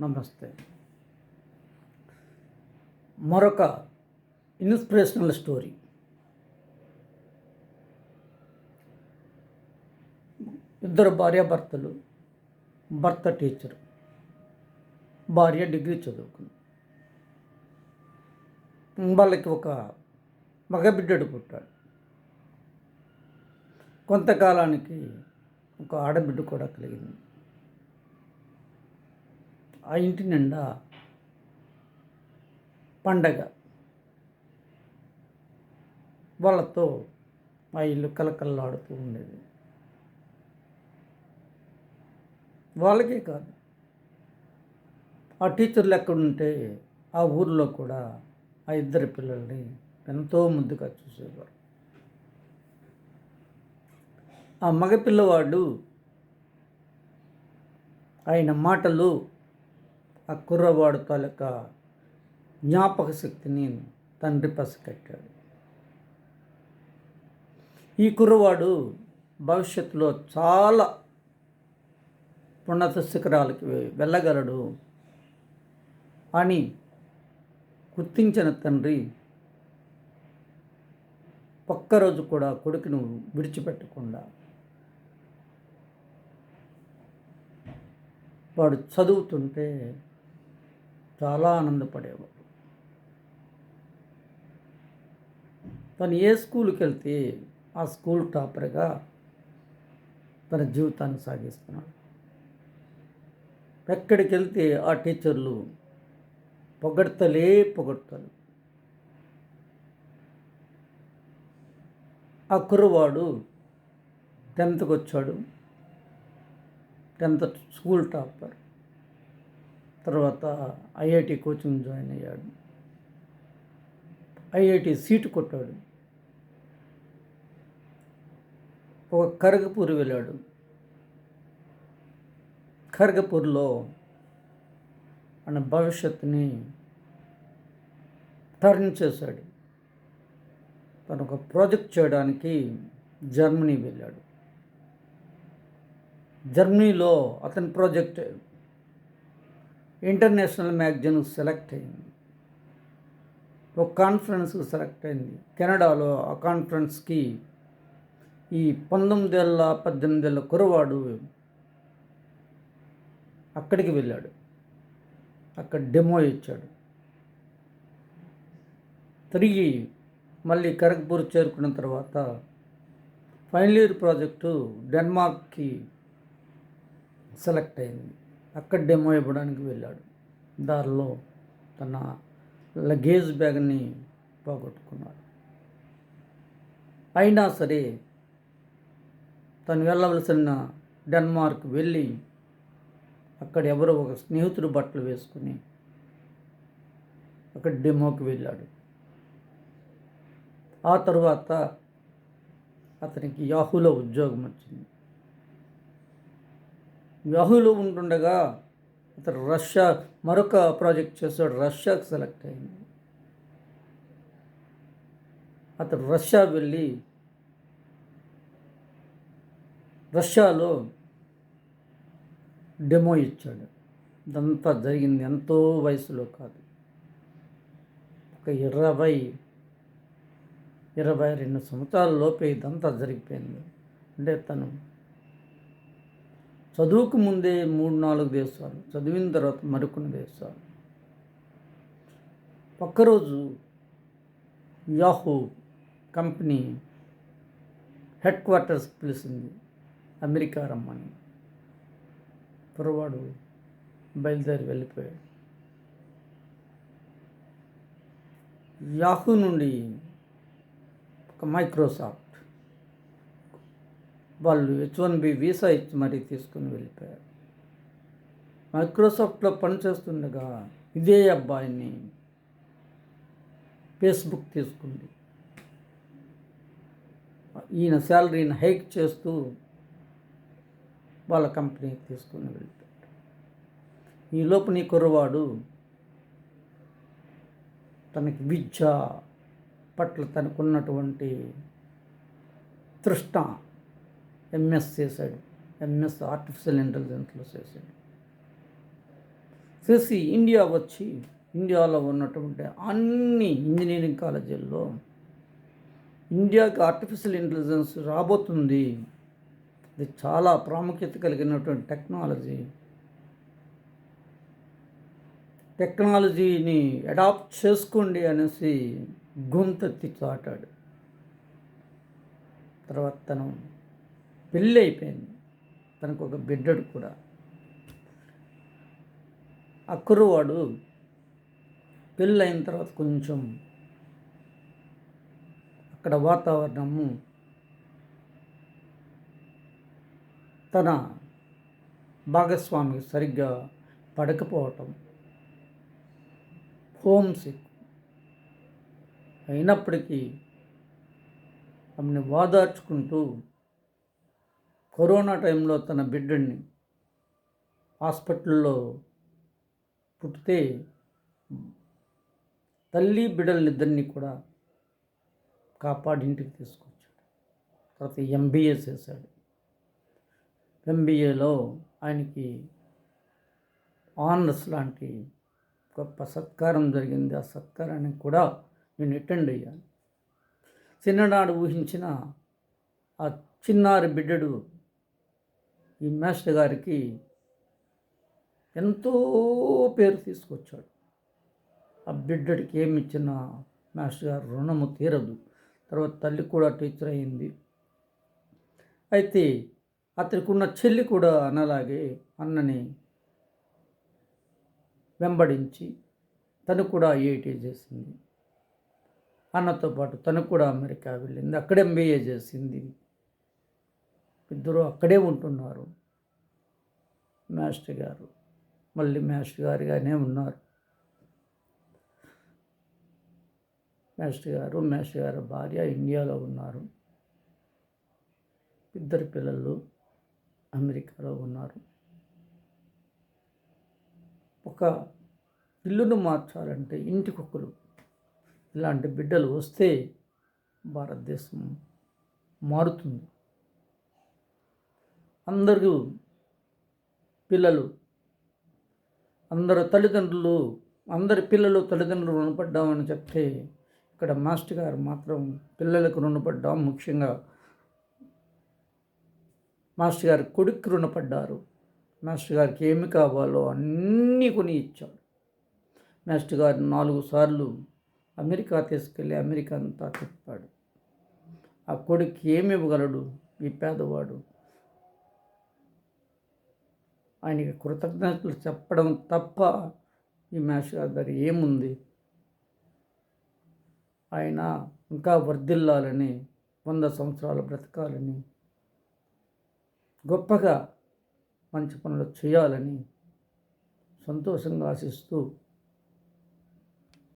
నమస్తే. మరొక inspirational story. ఇద్దరు భార్యాభర్తలు భర్త టీచరు భార్య డిగ్రీ చదువుకుంది. వాళ్ళకి ఒక మగబిడ్డడు పుట్టాడు. కొంతకాలానికి ఒక ఆడబిడ్డ కూడా కలిగింది. ఆ ఇంటి నిండా పండగ. వాళ్ళతో ఆ ఇల్లు కలకల్లాడుతూ ఉండేది. వాళ్ళకే కాదు ఆ టీచర్లు ఎక్కడుంటే ఆ ఊర్లో కూడా ఆ ఇద్దరు పిల్లల్ని ఎంతో ముద్దుగా చూసేవారు. ఆ మగపిల్లవాడు ఆయన మాటలు ఆ కుర్రవాడు తాలూకా జ్ఞాపక శక్తిని తండ్రి పసికట్టాడు ఈ కుర్రవాడు భవిష్యత్తులో చాలా ఉన్నత శిఖరాలకి వెళ్ళగలడు అని గుర్తించిన తండ్రి ఒక్కరోజు కూడా కొడుకును విడిచిపెట్టకుండా వాడు చదువుతుంటే చాలా ఆనందపడేవాడు. తను ఏ స్కూల్కి వెళ్తే ఆ స్కూల్ టాపర్గా తన జీవితాన్ని సాగిస్తున్నాడు. ఎక్కడికి వెళ్తే ఆ టీచర్లు పొగడతలే పొగడతారు ఆ కుర్రవాడు టెన్త్కి వచ్చాడు టెన్త్ స్కూల్ టాపర్. తర్వాత ఐఐటి కోచింగ్ జాయిన్ అయ్యాడు. ఐఐటి సీటు కొట్టాడు. ఒక ఖర్గపూర్ వెళ్ళాడు. ఖర్గపూర్లో మన భవిష్యత్తుని టర్న్ చేశాడు. తను ఒక ప్రాజెక్ట్ చేయడానికి జర్మనీ వెళ్ళాడు. జర్మనీలో అతని ప్రాజెక్ట్ ఇంటర్నేషనల్ మ్యాగజైన్ సెలెక్ట్ అయింది. ఒక కాన్ఫరెన్స్ సెలెక్ట్ అయింది. కెనడాలో ఆ కాన్ఫరెన్స్కి ఈ పంతొమ్మిదేళ్ళ పద్దెనిమిదేళ్ళ కురవాడు అక్కడికి వెళ్ళాడు. అక్కడ డెమో ఇచ్చాడు. తిరిగి మళ్ళీ కరగ్పూర్ చేరుకున్న తర్వాత ఫైనల్ ఇయర్ ప్రాజెక్టు డెన్మార్క్కి సెలెక్ట్ అయింది. అక్కడ డెమో ఇవ్వడానికి వెళ్ళాడు. దారిలో తన లగేజ్ బ్యాగ్ని పోగొట్టుకున్నాడు. అయినా సరే తను వెళ్ళవలసిన డెన్మార్క్ వెళ్ళి అక్కడ ఎవరో ఒక స్నేహితుడు బట్టలు వేసుకుని అక్కడ డెమోకి వెళ్ళాడు. ఆ తర్వాత అతనికి యాహూలో ఉద్యోగం వచ్చింది. యాహూలో ఉంటుండగా అతను రష్యా మరొక ప్రాజెక్ట్ చేశాడు రష్యాకు సెలెక్ట్ అయింది. అతను రష్యా వెళ్ళి రష్యాలో డెమో ఇచ్చాడు. ఇదంతా జరిగింది ఎంతో వయసులో కాదు. ఒక ఇరవై ఇరవై రెండు సంవత్సరాల లోపే ఇదంతా జరిగిపోయింది. అంటే తను చదువుకు ముందే మూడు నాలుగు దేశాలు చదివిన తర్వాత మరికొన్ని దేశాలు. ఒక్కరోజు యాహూ కంపెనీ హెడ్ క్వార్టర్స్ పిలిచింది అమెరికా రమ్మని. పొరవాడు బయలుదేరి వెళ్ళిపోయాడు. యాహూ నుండి ఒక మైక్రోసాఫ్ట్ వాళ్ళు హెచ్ వన్ బి వీసా ఇచ్చి మరీ తీసుకుని వెళ్ళిపోయారు. మైక్రోసాఫ్ట్లో పనిచేస్తుండగా ఇదే అబ్బాయిని ఫేస్బుక్ తీసుకుంది. ఈయన శాలరీని హైక్ చేస్తూ వాళ్ళ కంపెనీకి తీసుకుని వెళ్తాడు ఈ లోపు నీ కుర్రవాడు తనకి విద్య పట్ల తనకున్నటువంటి తృష్ణ ఎంఎస్ చేశాడు. ఎంఎస్ ఆర్టిఫిషియల్ ఇంటెలిజెన్స్లో చేశాడు. చేసి ఇండియా వచ్చి ఇండియాలో ఉన్నటువంటి అన్ని ఇంజనీరింగ్ కాలేజీల్లో ఇండియాకి ఆర్టిఫిషియల్ ఇంటెలిజెన్స్ రాబోతుంది. ఇది చాలా ప్రాముఖ్యత కలిగినటువంటి టెక్నాలజీ. టెక్నాలజీని అడాప్ట్ చేసుకోండి అనేసి గొంతెత్తి చాటాడు. తర్వాత తను పెళ్ళి అయిపోయింది తనకు ఒక బిడ్డడు కూడా. ఆ కుర్రవాడు పెళ్ళి అయిన తర్వాత కొంచెం అక్కడ వాతావరణము తన భాగస్వామికి సరిగ్గా పడకపోవటం. హోమ్ సిక్ అయినప్పటికీ ఆమెను వాదార్చుకుంటూ కరోనా టైంలో తన బిడ్డని హాస్పిటల్లో పుట్టితే తల్లి బిడ్డలనిద్దరినీ కూడా కాపాడి ఇంటికి తీసుకొచ్చాడు. తర్వాత ఎంబీఏ చేశాడు. ఎంబీఏలో ఆయనకి ఆనర్స్ లాంటి గొప్ప సత్కారం జరిగింది. ఆ సత్కారానికి కూడా నేను అటెండ్ అయ్యాను. చిన్ననాడు ఊహించిన ఆ చిన్నారి బిడ్డడు ఈ మాస్టర్ గారికి ఎంతో పేరు తీసుకొచ్చాడు. ఆ బిడ్డడికి ఏమి ఇచ్చిన మాస్టర్ గారు రుణము తీరదు. తర్వాత తల్లి కూడా టీచర్ అయింది. అయితే అతనికి ఉన్న చెల్లి కూడా అనలాగే అన్నని వెంబడించి తను కూడా ఐఐటీ చేసింది. అన్నతో పాటు తను కూడా అమెరికా వెళ్ళింది. అక్కడ ఎంబీఏ చేసింది. ఇద్దరు అక్కడే ఉంటున్నారు. మాస్టర్ గారు మళ్ళీ మాస్టర్ గారిగానే ఉన్నారు. మాస్టర్ గారు మాస్టర్ గారు భార్య ఇండియాలో ఉన్నారు. ఇద్దరు పిల్లలు అమెరికాలో ఉన్నారు. ఒక ఇల్లును మార్చాలంటే ఇంటి కుక్కలు ఇలాంటి బిడ్డలు వస్తే భారతదేశం మారుతుంది. అందరూ పిల్లలు అందరు తల్లిదండ్రులు అందరి పిల్లలు తల్లిదండ్రులు రుణపడ్డామని చెప్తే ఇక్కడ మాస్టర్ గారు మాత్రం పిల్లలకు రుణపడ్డాం. ముఖ్యంగా మాస్టర్ గారి కొడుకు రుణపడ్డారు. మాస్టర్ గారికి ఏమి కావాలో అన్నీ కొని ఇచ్చాడు. మాస్టర్ గారు నాలుగు సార్లు అమెరికా తీసుకెళ్ళి అమెరికా అంతా తిప్పాడు. ఆ కొడుకు ఏమి ఇవ్వగలడు? ఈ పేదవాడు ఆయనకి కృతజ్ఞతలు చెప్పడం తప్ప ఈ మాస్టర్ గారి దగ్గర ఏముంది? ఆయన ఇంకా వర్ధిల్లాలని వంద సంవత్సరాలు బ్రతకాలని గొప్పగా మంచి పనులు చేయాలని సంతోషంగా ఆశిస్తూ